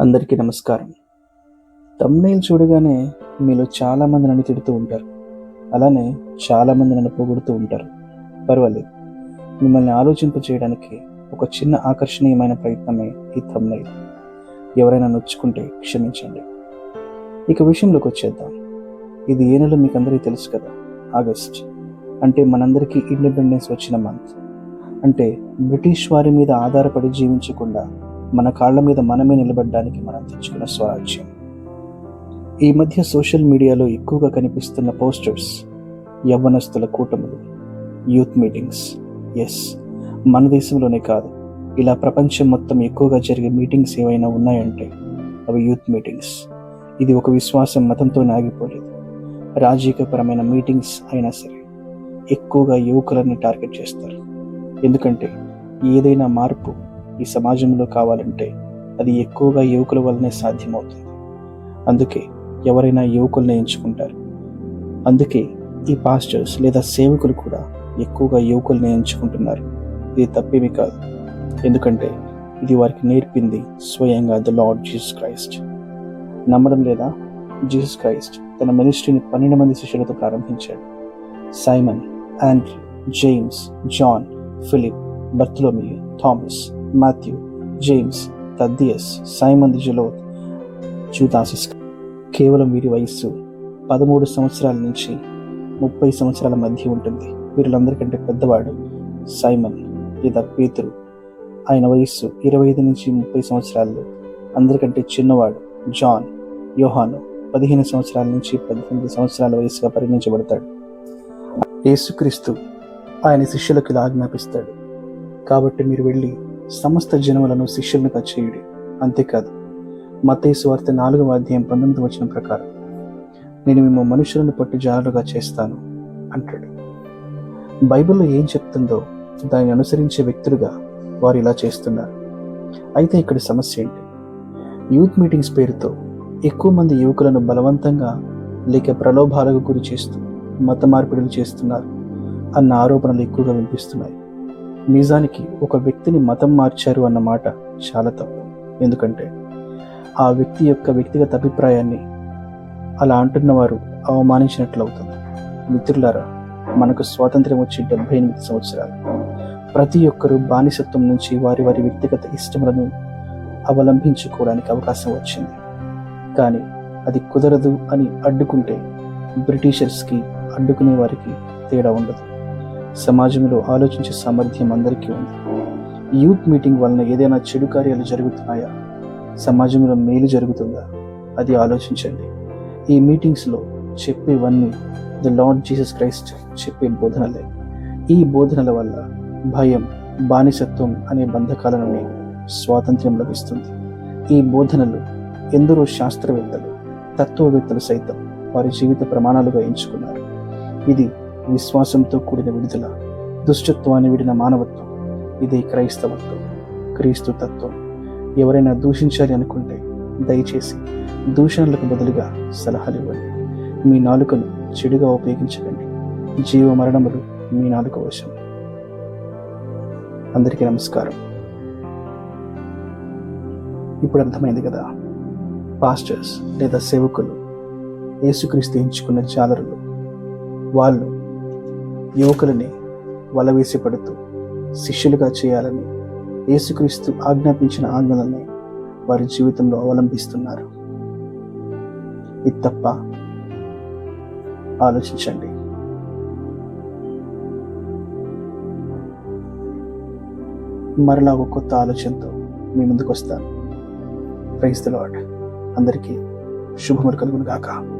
అందరికీ నమస్కారం. తమ్నైల్ చూడగానే మీలో చాలామంది నన్ను తిడుతూ ఉంటారు. అలానే చాలామంది నన్ను పొగుడుతూ ఉంటారు. పర్వాలేదు. మిమ్మల్ని ఆలోచింప చేయడానికి ఒక చిన్న ఆకర్షణీయమైన ప్రయత్నమే ఈ తమ్నైల్ ఎవరైనా నొచ్చుకుంటే క్షమించండి. ఇక విషయంలోకి వచ్చేద్దాం. ఇది ఏ నెల మీకు అందరికీ తెలుసు కదా? ఆగస్ట్. అంటే మనందరికీ ఇండిపెండెన్స్ వచ్చిన మంత్ అంటే బ్రిటిష్ వారి మీద ఆధారపడి జీవించకుండా మన కాళ్ళ మీద మనమే నిలబడడానికి మనం తెచ్చుకున్న స్వరాజ్యం ఈ మధ్య సోషల్ మీడియాలో ఎక్కువగా కనిపిస్తున్న పోస్టర్స్ యవ్వనస్తుల కూటములు యూత్ మీటింగ్స్. ఎస్ మన దేశంలోనే కాదు. ఇలా ప్రపంచం మొత్తం ఎక్కువగా జరిగే మీటింగ్స్ ఏవైనా ఉన్నాయంటే అవి యూత్ మీటింగ్స్. ఇది ఒక విశ్వాసం మతంతో ఆగిపోలేదు. రాజకీయపరమైన మీటింగ్స్ అయినా సరే ఎక్కువగా యువకులని టార్గెట్ చేస్తారు. ఎందుకంటే ఏదైనా మార్పు ఈ సమాజంలో కావాలంటే అది ఎక్కువగా యువకుల వల్లనే సాధ్యమవుతుంది. అందుకే ఎవరైనా యువకుల్ని ఎంచుకుంటారు. అందుకే ఈ పాస్టర్స్ లేదా సేవకులు కూడా ఎక్కువగా యువకుల్ని ఎంచుకుంటున్నారు. ఇది తప్పేమి కాదు. ఎందుకంటే ఇది వారికి నేర్పింది స్వయంగా ద లార్డ్ జీసస్ క్రైస్ట్ నమ్మడం లేదా? జీసస్ క్రైస్ట్ తన మినిస్ట్రీని పన్నెండు మంది శిష్యులతో ప్రారంభించాడు. Simon Andrew James John Philip Bartholomew Thomas Matthew James Thaddeus Simon Zealot జూదాసిస్ కేవలం వీరి వయస్సు పదమూడు సంవత్సరాల నుంచి ముప్పై సంవత్సరాల మధ్య ఉంటుంది. వీరులందరికంటే పెద్దవాడు సైమన్ లేదా పేతురు. ఆయన వయస్సు ఇరవై ఐదు నుంచి ముప్పై సంవత్సరాలు అందరికంటే చిన్నవాడు జాన్ యోహాను పదిహేను సంవత్సరాల నుంచి పద్దెనిమిది సంవత్సరాల వయసుగా పరిగణించబడతాడు. యేసుక్రీస్తు ఆయన శిష్యులకు ఇలా ఆజ్ఞాపిస్తాడు. కాబట్టి మీరు వెళ్ళి సమస్త జనములను శిష్యులుగా చేయుడి. అంతేకాదు మతయ్య వార్త నాలుగవ అధ్యాయం పంతొమ్మిది వచ్చిన ప్రకారం నేను మేము మనుషులను పట్టు జారులుగా చేస్తాను అంటాడు. బైబిల్లో ఏం చెప్తుందో దాన్ని అనుసరించే వ్యక్తులుగా వారు ఇలా చేస్తున్నారు. అయితే ఇక్కడ సమస్య ఏంటి? యూత్ మీటింగ్స్ పేరుతో ఎక్కువ మంది యువకులను బలవంతంగా లేక ప్రలోభాలకు గురి చేస్తూ మత మార్పిడులు చేస్తున్నారు అన్న ఆరోపణలు ఎక్కువగా వినిపిస్తున్నాయి. నిజానికి ఒక వ్యక్తిని మతం మార్చారు అన్న మాట చాలా తప్పు. ఎందుకంటే ఆ వ్యక్తి యొక్క వ్యక్తిగత అభిప్రాయాన్ని అలా అంటున్నవారు అవమానించినట్లు అవుతుంది మిత్రులారా మనకు స్వాతంత్ర్యం వచ్చి డెబ్బై ఎనిమిది సంవత్సరాలు. ప్రతి ఒక్కరూ బానిసత్వం నుంచి వారి వారి వ్యక్తిగత ఇష్టములను అవలంబించుకోవడానికి అవకాశం వచ్చింది. కానీ అది కుదరదు అని అడ్డుకుంటే బ్రిటిషర్స్కి అడ్డుకునే వారికి తేడా ఉండదు. సమాజంలో ఆలోచించే సామర్థ్యం అందరికీ ఉంది. యూత్ మీటింగ్ వలన ఏదైనా చెడు కార్యాలు జరుగుతున్నాయా? సమాజంలో మేలు జరుగుతుందా? అది ఆలోచించండి. ఈ మీటింగ్స్లో చెప్పేవన్నీ ద లార్డ్ జీసస్ క్రైస్ట్ చెప్పే బోధనలే. ఈ బోధనల వల్ల భయం బానిసత్వం అనే బంధకాల నుండి స్వాతంత్ర్యం లభిస్తుంది. ఈ బోధనలు ఎందరో శాస్త్రవేత్తలు తత్వవేత్తలు సైతం వారి జీవిత ప్రమాణాలుగా ఎంచుకున్నారు. ఇది విశ్వాసంతో కూడిన విడుదల దుష్టత్వాన్ని విడిన మానవత్వం. ఇదే క్రైస్తవత్వం క్రీస్తు తత్వం. ఎవరైనా దూషించాలి అనుకుంటే దయచేసి దూషణలకు బదులుగా సలహాలు ఇవ్వండి. మీ నాలుకను చెడుగా ఉపయోగించకండి. జీవ మరణములు మీ నాలుక వశం. అందరికీ నమస్కారం. ఇప్పుడు అర్థమైంది కదా పాస్టర్స్ లేదా సేవకులు యేసుక్రీస్తు ఎంచుకున్న జాలరులు. వాళ్ళు యువకులని వలవేసి పడుతూ శిష్యులుగా చేయాలని యేసుక్రీస్తు ఆజ్ఞాపించిన ఆజ్ఞలని వారి జీవితంలో అవలంబిస్తున్నారు. ఇది తప్ప ఆలోచించండి. మరలా ఒక కొత్త ఆలోచనతో మీ ముందుకు వస్తాను ప్రైజ్ ద లార్డ్. అందరికీ శుభములు కలుగును గాక.